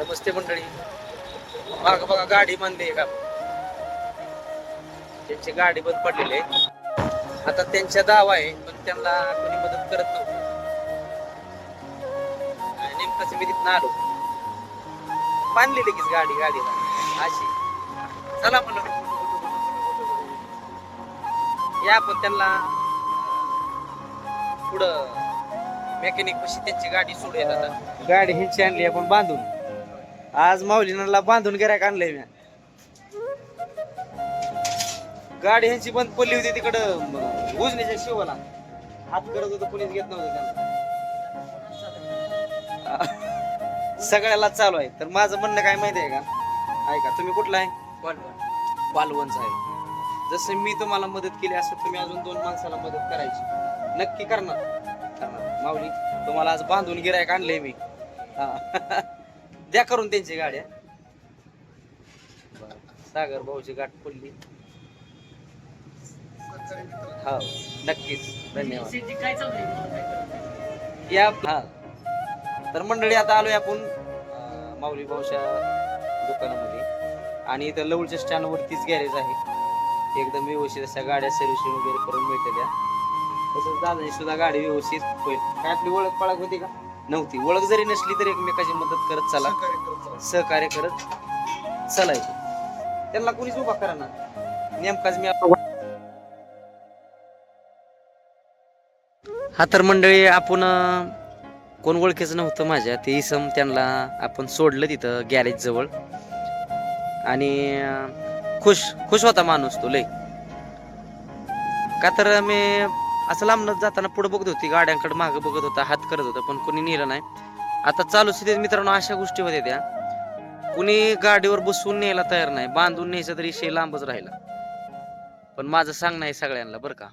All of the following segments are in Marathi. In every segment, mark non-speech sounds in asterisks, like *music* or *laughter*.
नमस्ते मंडळी. माग बघा गाडी बांधली आहे का? त्यांची गाडी बंद पडलेली आहे. आता त्यांच्या दावा आहे पण त्यांना कोणी मदत करत नव्हतं. नेमकंच मी तिथं आलो. बांधली लगेच गाडी गाडीला अशी. चला म्हणलं या आपण त्यांना पुढं मेकॅनिक पशी त्यांची गाडी सोडूयात आता गाडी ह्यांची आणली आपण बांधून. आज माऊलीनाला बांधून गिरायक आणलंय मी गाडी ह्यांची बंद पडली होती तिकडं उजनीच्या शिवाला. हात करत होतं कोणीच घेत नव्हतं त्यांना. सगळ्याला चालू आहे. तर माझं म्हणणं काय माहिती आहे का? ऐका तुम्ही कुठला आहे? पालवणचा आहे. जसं मी तुम्हाला मदत केली असं तुम्ही अजून दोन माणसाला मदत करायची. नक्की करणार. करणार. माऊली तुम्हाला आज बांधून गिरायक आणलंय मी. हा. द्या करून त्यांची गाड्या. सागर भाऊची गाठ पडली हो नक्कीच. धन्यवाद. काय या हा. तर मंडळी आता आलोय आपण अं, माऊली भाऊच्या दुकानामध्ये. आणि इथं लवळच्या स्टँड वरतीच गॅरेज आहे. एकदम व्यवस्थित अशा गाड्या सर्व्हिसिंग वगैरे करून मिळते त्या. तसंच दादाची सुद्धा गाडी व्यवस्थित होईल. काय आपली ओळख पळख होती का? नव्हती. ओळख जरी नसली तरी एकमेकाची मदत करत चला. सहकार्य करत चालायचं त्यांना कोणीच उभा करा ना नेमकाच मी हा तर मंडळी आपण कोण ओळखीचं नव्हतं माझ्या. ते इसम त्यांना आपण सोडलं तिथं गॅरेज जवळ. आणि खुश खुश होता माणूस तो लय. का तर मी असं लांबणत जाताना पुढे बघत होती गाड्यांकडे मागं बघत होता हात करत होता पण कोणी नेलं नाही. आता चालू स्थितीत मित्रांनो अशा गोष्टी होत्या त्या. कुणी गाडीवर बसून न्यायला तयार नाही बांधून न्यायचा तरी विषय लांबच राहिला. पण माझं सांगणं आहे सगळ्यांना बरं का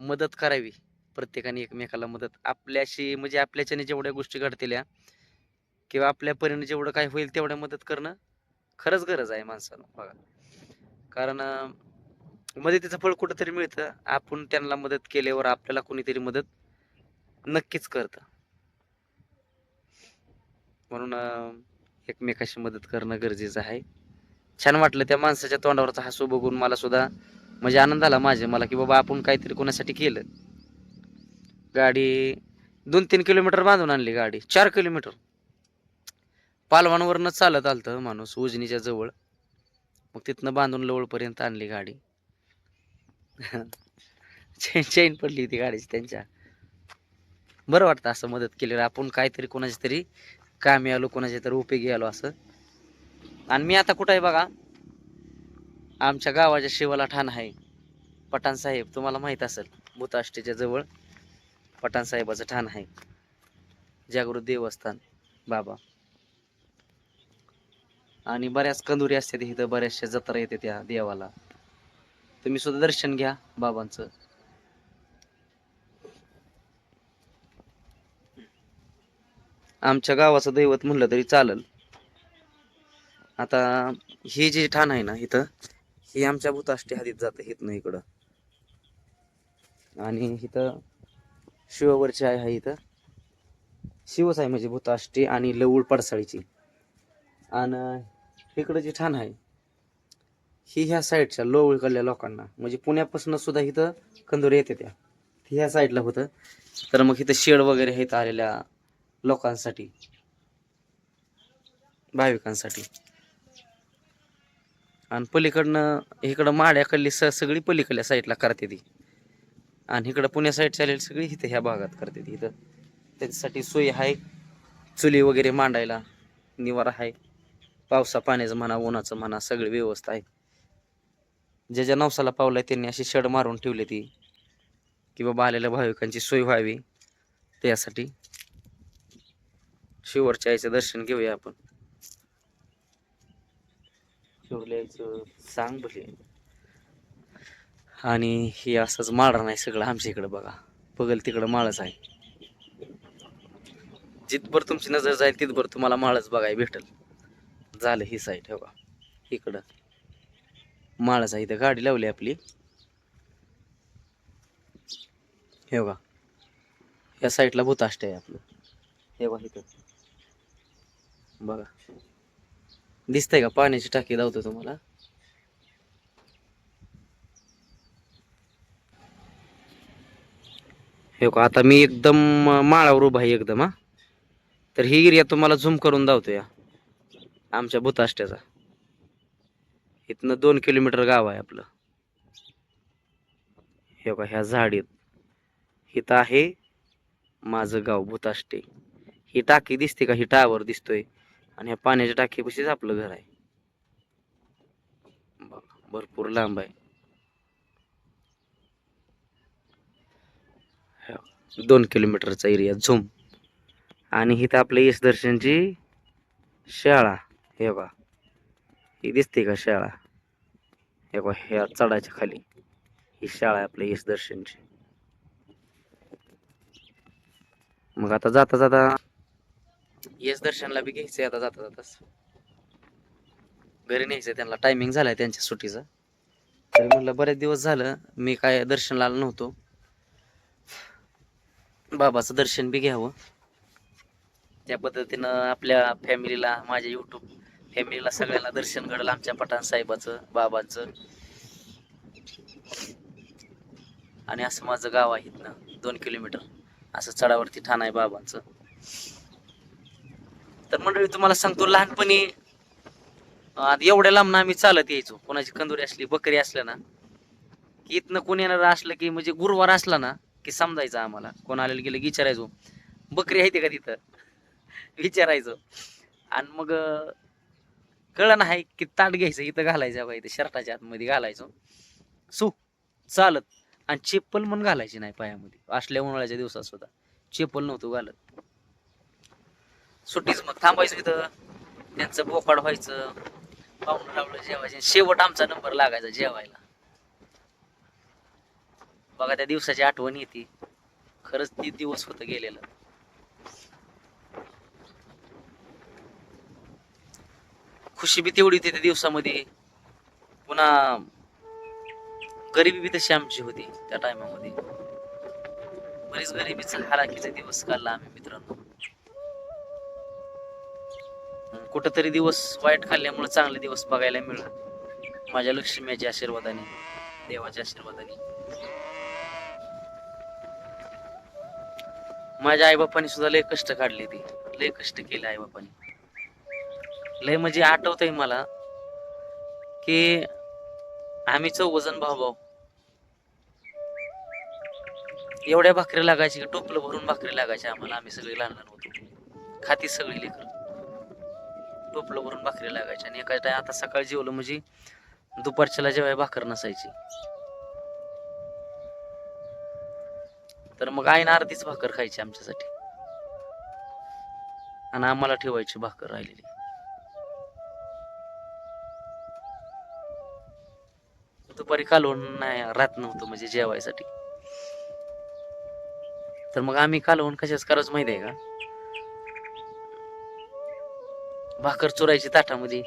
मदत करावी प्रत्येकाने एकमेकाला मदत. आपल्याशी म्हणजे आपल्याच्याने जेवढ्या गोष्टी घडतील किंवा आपल्या परीने जेवढं काय होईल तेवढ्या मदत करणं खरंच गरज आहे माणसानं बघा. कारण मदतीचं फळ कुठंतरी मिळतं. आपण त्यांना मदत केल्यावर आपल्याला कोणीतरी मदत नक्कीच करतं. म्हणून एकमेकाशी मदत करणं गरजेचं आहे. छान वाटलं त्या माणसाच्या तोंडावरचा हसू बघून मला सुद्धा म्हणजे आनंद आला माझे मला की बाबा आपण काहीतरी कोणासाठी केलं. गाडी दोन तीन किलोमीटर बांधून आणली गाडी. चार किलोमीटर. पालवानवरनं चालत आलतं माणूस उजनीच्या जवळ. मग तिथनं बांधून लवळपर्यंत आणली गाडी. *laughs* चेन चेन पडली ती गाडीची त्यांच्या. बरं वाटतं असं मदत केलेलं आपण काहीतरी कोणाच्या तरी कामी आलो कोणाच्या तरी उपयोगी आलो असं. आणि मी आता कुठं आहे बघा? आमच्या गावाच्या शिवाला ठाण आहे. पठाण साहेब तुम्हाला माहीत असेल भूताष्टीच्या जवळ पठाण साहेबाचं ठाण आहे. जागृत देवस्थान बाबा. आणि बऱ्याच कंदुरी असतात इथं बऱ्याचशा जत्रा येते त्या देवाला. तुम्ही सुद्धा दर्शन घ्या बाबांचं. आमच्या गावाचं दैवत म्हणलं तरी चालल. आता हे जे ठाण आहे ना इथं हे आमच्या भूताष्टी हातीत हित नाही इकडं. आणि इथं शिवावरची आहे हा इथं. शिवच आहे म्हणजे भूताष्टी आणि लवळ पडसाळीची. आणि इकडं जे ठाण आहे ही ह्या साईडच्या लोवळकडल्या लोकांना म्हणजे पुण्यापासून सुद्धा इथं कंदोरी येते त्या. ह्या साईडला होतं. तर मग इथं शेड वगैरे आहेत आलेल्या लोकांसाठी भाविकांसाठी. आणि पलीकडनं इकडं माड्याकडली स सगळी पलीकडल्या साईडला करते ती. आणि इकडं पुण्या साईडच्या आलेली सगळी इथं ह्या भागात करते ती इथं. त्याच्यासाठी सोय आहे चुली वगैरे मांडायला निवारा आहे पावसा पाण्याचं म्हणा उन्हाचं म्हणा सगळी व्यवस्था आहे. ज्या ज्या नवसाला पावलाय त्यांनी अशी शड मारून ठेवली ती. की बाबा आलेल्या भाविकांची सोय व्हावी. त्यासाठी शिवरच्या आईचं दर्शन घेऊया आपण. शिवल्याचं सांग भले आणि हे असंच माळा नाही सगळं आमच्या इकडं बघा. बघल तिकडं माळच आहे. जिथभर तुमची नजर जाईल तिथभर तुम्हाला माळच बघाय भेटल. झालं ही साईड हो का? इकडं. माळच आहे इथं गाडी लावली आपली. हे बघा. या साईडला भूताष्ट आहे आपलं. हे बघा इथं. बघा. दिसतंय का? पाण्याची टाकी लावतो तुम्हाला. हे का आता मी एकदम माळावर उभा आहे एकदम हा. तर ही एरिया तुम्हाला झूम करून दावतो या आमच्या भूताष्ट्याचा इथनं दोन किलोमीटर गाव आहे आपलं. हे बघा ह्या झाडीत. इथं आहे माझं गाव भूताष्टे. ही टाकी दिसते का? ही टावर दिसतोय. आणि ह्या पाण्याच्या टाकीपाशीच आपलं घर आहे. भरपूर लांब आहे. दोन किलोमीटरचा एरिया झुम. आणि इथं आपलं यश दर्शनची शाळा हे बघा. ही दिसते का शाळा? हे बघा ह्या चढाच्या खाली. ही शाळा आहे आपल्या यश दर्शनची. मग आता जाता जाता यश दर्शनला बी घ्यायचंय आता जाता जाताच घरी न्यायचंय त्यांना. टायमिंग झालाय त्यांच्या सुट्टीचा. तरी म्हणलं बरेच दिवस झालं मी काय दर्शनला आलो नव्हतो. बाबाचं दर्शन बी घ्यावं. त्या पद्धतीनं आपल्या फॅमिलीला माझ्या युट्यूब फॅमिलीला सगळ्यांना दर्शन घडलं आमच्या पठाण साहेबाचं बाबांचं. आणि असं माझं गाव आहे इथनं दोन किलोमीटर. असं चढावरती ठाण आहे बाबांचं. तर मंडळी तुम्हाला सांगतो लहानपणी एवढ्या लांब आम्ही चालत यायचो. कोणाची कंदुरी असली बकरी असल्या ना की इथनं कोणी येणार असलं की म्हणजे गुरुवार असला ना की समजायचं आम्हाला. कोण आलेलं गेलं की विचारायचो बकरी आहे ते का तिथं? *laughs* विचारायचो. आणि मग कळलं नाही की ताट घ्यायचं इथं घालायचं बाई ते शर्टाच्या आतमध्ये घालायचो. सु चालत. आणि चेपल पण घालायची नाही पायामध्ये. असल्या उन्हाळ्याच्या दिवसात सुद्धा. चेपल नव्हतं घालत. सुट्टीच मग थांबायचं इथं. त्यांचं बोकाड व्हायचं. पाहुणं लावलं जेवायचं. शेवट आमचा नंबर लागायचा जेवायला. बघा त्या दिवसाची आठवण येते. खरंच ती दिवस होतं गेलेलं. खुशी बी तेवढी होती त्या दिवसामध्ये. पुन्हा गरिबी बी तशी आमची होती त्या टायमामध्ये. बरीच गरिबीचा हालाकीचे दिवस काढला आम्ही मित्रांनो. कुठंतरी दिवस वाईट खाल्ल्यामुळे चांगले दिवस बघायला मिळाले. माझ्या लक्ष्मीच्या आशीर्वादाने देवाच्या आशीर्वादाने. माझ्या आईबापाने सुद्धा लय कष्ट काढले ते. लय कष्ट केले आईबापांनी. लय म्हणजे आठवतंय मला की आम्ही चौघजण भाऊ भाऊ एवढ्या भाकरी लागायची की टोपलं भरून भाकरी लागायची आम्हाला. आम्ही सगळे लहान लहान होतो. खाती सगळी लेकर. टोपलं भरून भाकरी लागायची आणि एका टाइम आता सकाळी जेवलं म्हणजे दुपारच्याला जेव्हा भाकर नसायची. तर मग आईनं अर्धीच भाकर खायची आमच्यासाठी. आणि आम्हाला ठेवायची भाकर राहिलेली. दुपारी कालवण नाही राहत नव्हतं म्हणजे जेवायसाठी. तर मग आम्ही कालवण कशाच करायचं माहिती आहे का? भाकर चुरायची ताटामध्ये.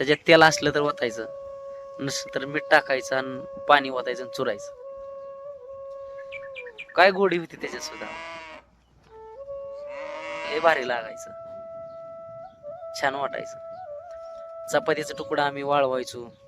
त्याच्यात तेल असलं तर ओतायचं नसलं तर मीठ टाकायचं आणि पाणी ओतायचं आणि चुरायचं. काय गोडी होती त्याच्यात सुद्धा? हे भारी लागायचं. छान वाटायचं. चपातीचा तुकडा आम्ही वाळवायचो.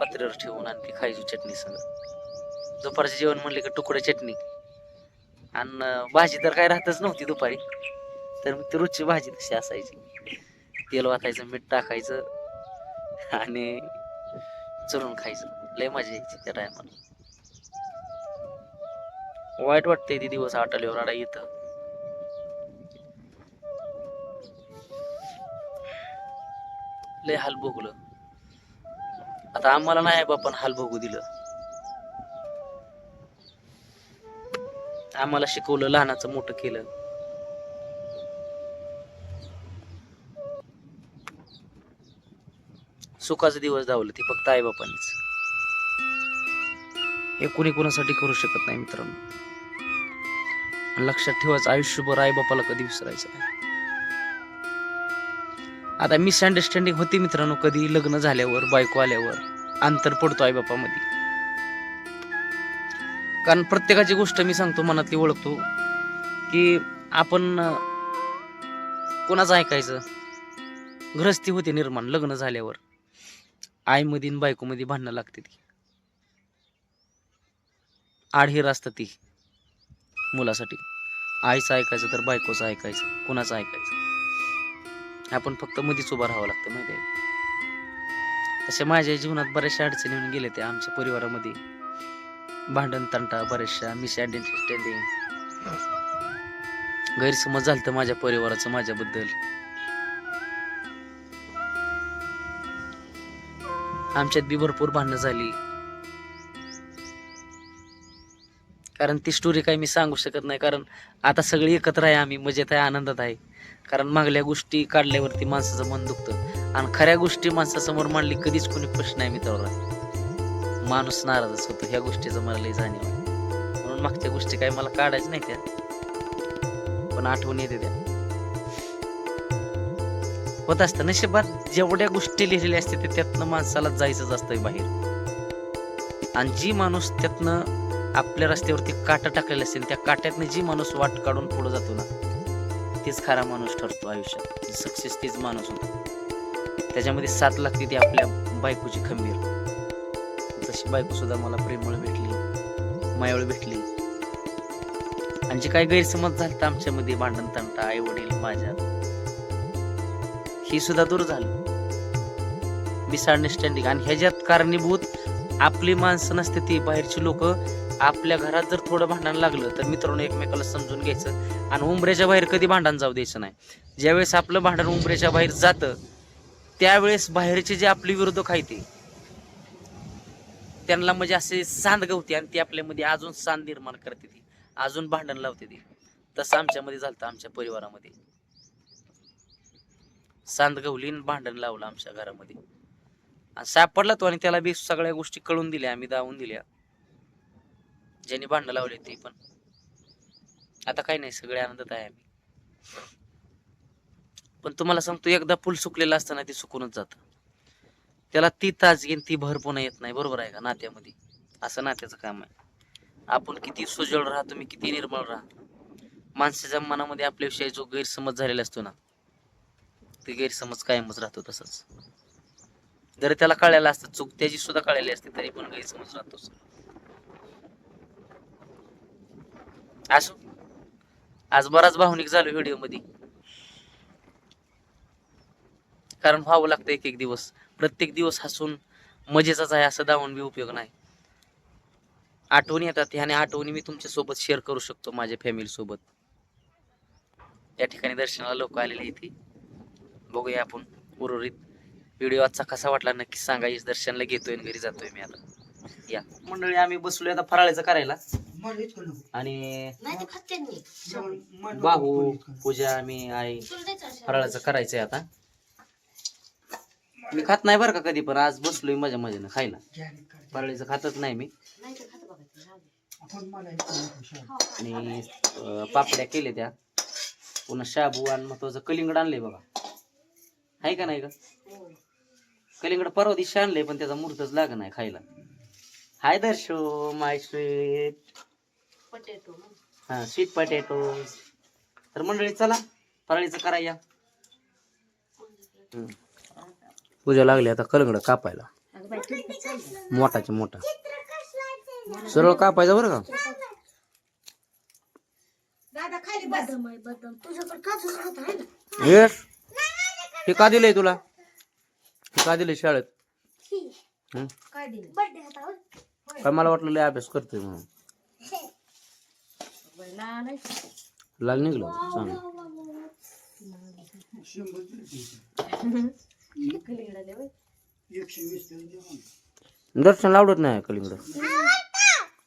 पात्र्यावर ठेवून आणि ती खायचो चटणी सगळं. दुपारचं जेवण म्हणले की तुकडे चटणी. आणि भाजी तर काय राहतच नव्हती दुपारी. तर मग ती रोजची भाजी तशी असायची. तेल वाचायचं मीठ टाकायचं आणि चुरून खायचं. लय मजा यायची त्या टायमाला वाईट वाटतंय ते दिवस आटल्यावर आडा येतं लय हाल भोगलं. आता आम्हाला नाही बापान हाल भोगू दिलं. आम्हाला शिकवलं लहानाचं मोठं केलं. सुखाचा दिवस धावलं ते फक्त आई बापानीच हे कुणी कोणासाठी करू शकत नाही मित्रांनो. लक्षात ठेवायचं आयुष्यभर आई बापाला कधी विसरायचं नाही. आता मिसअंडरस्टँडिंग होती मित्रांनो कधी? लग्न झाल्यावर बायको आल्यावर. अंतर पडतो आई बापामध्ये. कारण प्रत्येकाची गोष्ट मी सांगतो मनातली ओळखतो की आपण कोणाचं ऐकायचं? ग्रस्ती होते निर्माण लग्न झाल्यावर. आईमध्ये बायकोमध्ये भांडणं लागते ती आडहीर असतं ती मुलासाठी. आईचं ऐकायचं तर बायकोचं ऐकायचं कुणाचं ऐकायचं? आपण फक्त मधीच उभं राहावं लागतं माहिती आहे? तसे माझ्या जीवनात बऱ्याचशा अडचणी येऊन गेल्या त्या आमच्या परिवारामध्ये. भांडण तंटा बऱ्याचशा मिसअंडरस्टँडिंग गैरसमज झालं तर माझ्या परिवाराचं माझ्याबद्दल. आमच्यात बी भरपूर भांडणं झाली. कारण ती स्टोरी काही मी सांगू शकत नाही. कारण आता सगळी एकत्र आहे आम्ही मजेत आहे आनंदात आहे. कारण मागल्या गोष्टी काढल्यावरती माणसाचं मन दुखतं. आणि खऱ्या गोष्टी माणसासमोर मांडली कधीच कोणी प्रश्न नाही मित्राला माणूस नाराजच होतो. ह्या गोष्टीचं मला लई जाणीव म्हणून मागच्या गोष्टी काय मला काढायच्या नाही त्या. पण आठवण येते त्या. होत असतं नशिबात. जेवढ्या गोष्टी लिहिलेल्या असते ते त्यातनं माणसाला जायचंच असतं बाहेर. आणि जी माणूस त्यातनं आपल्या रस्त्यावरती काटा टाकलेला असेल त्या काट्यातनं जी माणूस वाट काढून पुढे जातो ना तीच खरा माणूस ठरतो आयुष्यात. सक्सेस तीच माणूस होतो. त्याच्यामध्ये साथ लागते ती आपल्या बायकोची खंबीर. तशी बायको सुद्धा मला प्रेमळ भेटली मायावळ भेटली. आणि जे काही गैरसमज झालं आमच्यामध्ये भांडण तंटा आई वडील माझ्या ही सुद्धा दूर झालं. मिसअंडरस्टँडिंग आणि ह्याच्यात कारणीभूत आपली माणसं नसते ती बाहेरची लोक आपल्या घरात जर थोडं भांडण लागलं तर मित्रांनो एकमेकाला समजून घ्यायचं आणि उंबऱ्याच्या बाहेर कधी भांडण जाऊ द्यायचं नाही. ज्यावेळेस आपलं भांडण उंबऱ्याच्या बाहेर जातं त्यावेळेस बाहेरचे जे आपले विरोधक आहेत ते त्यांना म्हणजे असे सांद गवते आणि ती आपल्यामध्ये अजून सांद निर्माण करते ती अजून भांडण लावते ती. तसं आमच्यामध्ये झालं आमच्या परिवारामध्ये. सांद गवली भांडण लावलं आमच्या घरामध्ये. सापडला तो आणि त्याला बी सगळ्या गोष्टी कळून दिल्या आम्ही दावून दिल्या. ज्यांनी भांडणं लावले ते पण. आता काही नाही सगळे आनंदात आहे आम्ही. पण तुम्हाला सांगतो एकदा फुल सुकलेलं असताना ते सुकूनच जात. त्याला ती ताजगी ती भर पुन्हा येत नाही बरोबर आहे का? नात्यामध्ये. असं नात्याचं काम आहे. आपण किती सुजळ राहा तुम्ही किती निर्मळ राहा. माणसाच्या मनामध्ये आपल्याविषयी जो गैरसमज झालेला असतो ना ते गैरसमज कायमच राहतो तसंच. जरी त्याला कळायला असतं चूक त्याची सुद्धा कळलेली असते तरी पण गैरसमज राहतोच. असो आज बराच भावनिक झालो व्हिडिओमध्ये. कारण व्हावं लागतं एक एक दिवस. प्रत्येक दिवस हसून मजेचाच आहे असं दावून बी उपयोग नाही. आठवणी येतात ह्याने आठवणी मी तुमच्यासोबत शेअर करू शकतो माझ्या फॅमिली सोबत. या ठिकाणी दर्शनाला लोक आलेले इथे बघूया आपण उर्वरित व्हिडिओ आजचा कसा वाटला नक्की सांगा. दर्शनला घेतोय आणि घरी जातोय मी आता. या. मंडळी आम्ही बसलोय आता फराळीचं करायला. आणि बाहू पूजा आम्ही आई फराळाचं करायचंय आता. मी खात नाही बरं का कधी पण आज बसलोय मजा मजेनं खायला. फराळीचं खातच नाही मी. आणि अं, पापड्या केल्या त्या. पुन्हा शाबू आणि महत्वाचं कलिंगड आणलंय बघा. आहे का नाही का कलिंगड परवा दिवशी आणलंय पण त्याचा मुहूर्तच लाग नाही खायला. Hi दर्शो my sweet. हा स्वीट पटेटो तर मंडळी चला फराळीचं करा या. पूजा लागली आता कलंगड कापायला. मोठाचे मोठा. सरळ कापायचा बरं का? दादा खाली बस. बदम तुझ्याकडे काजूच होत आहे ना? यश हे का दिलंय तुला? हे का दिलंय शाळेत? हं? काय दिलं बर्थडे होता होय? काय मला वाटलं लय अभ्यास करतोय म्हणून. लाल निघलं. चांगलं. दर्शन आवडत नाही कलिंगड.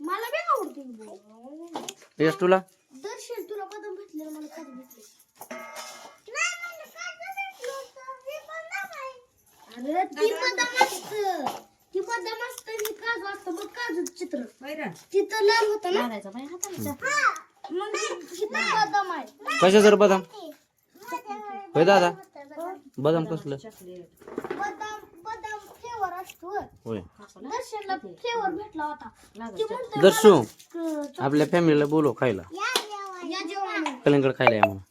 मला बी आवडते यश तुला? दर्शन तुला बदम भेटले मला काजू भेटले. अरे ती बदाम असतं. ती बदाम असतं ही काजू असतं. मग काजू चित्र. तिथं लाल होतं ना? बदाम आहे कशा जर बदाम? होय दादा. बदाम कसलं? बदाम बदाम फ्लेवर असतो होय. दर्शनला फ्लेवर भेटला होता दर्शू आपल्या फॅमिलीला बोलो खायला. या जेवण कलिंगड खायला या म्हणून.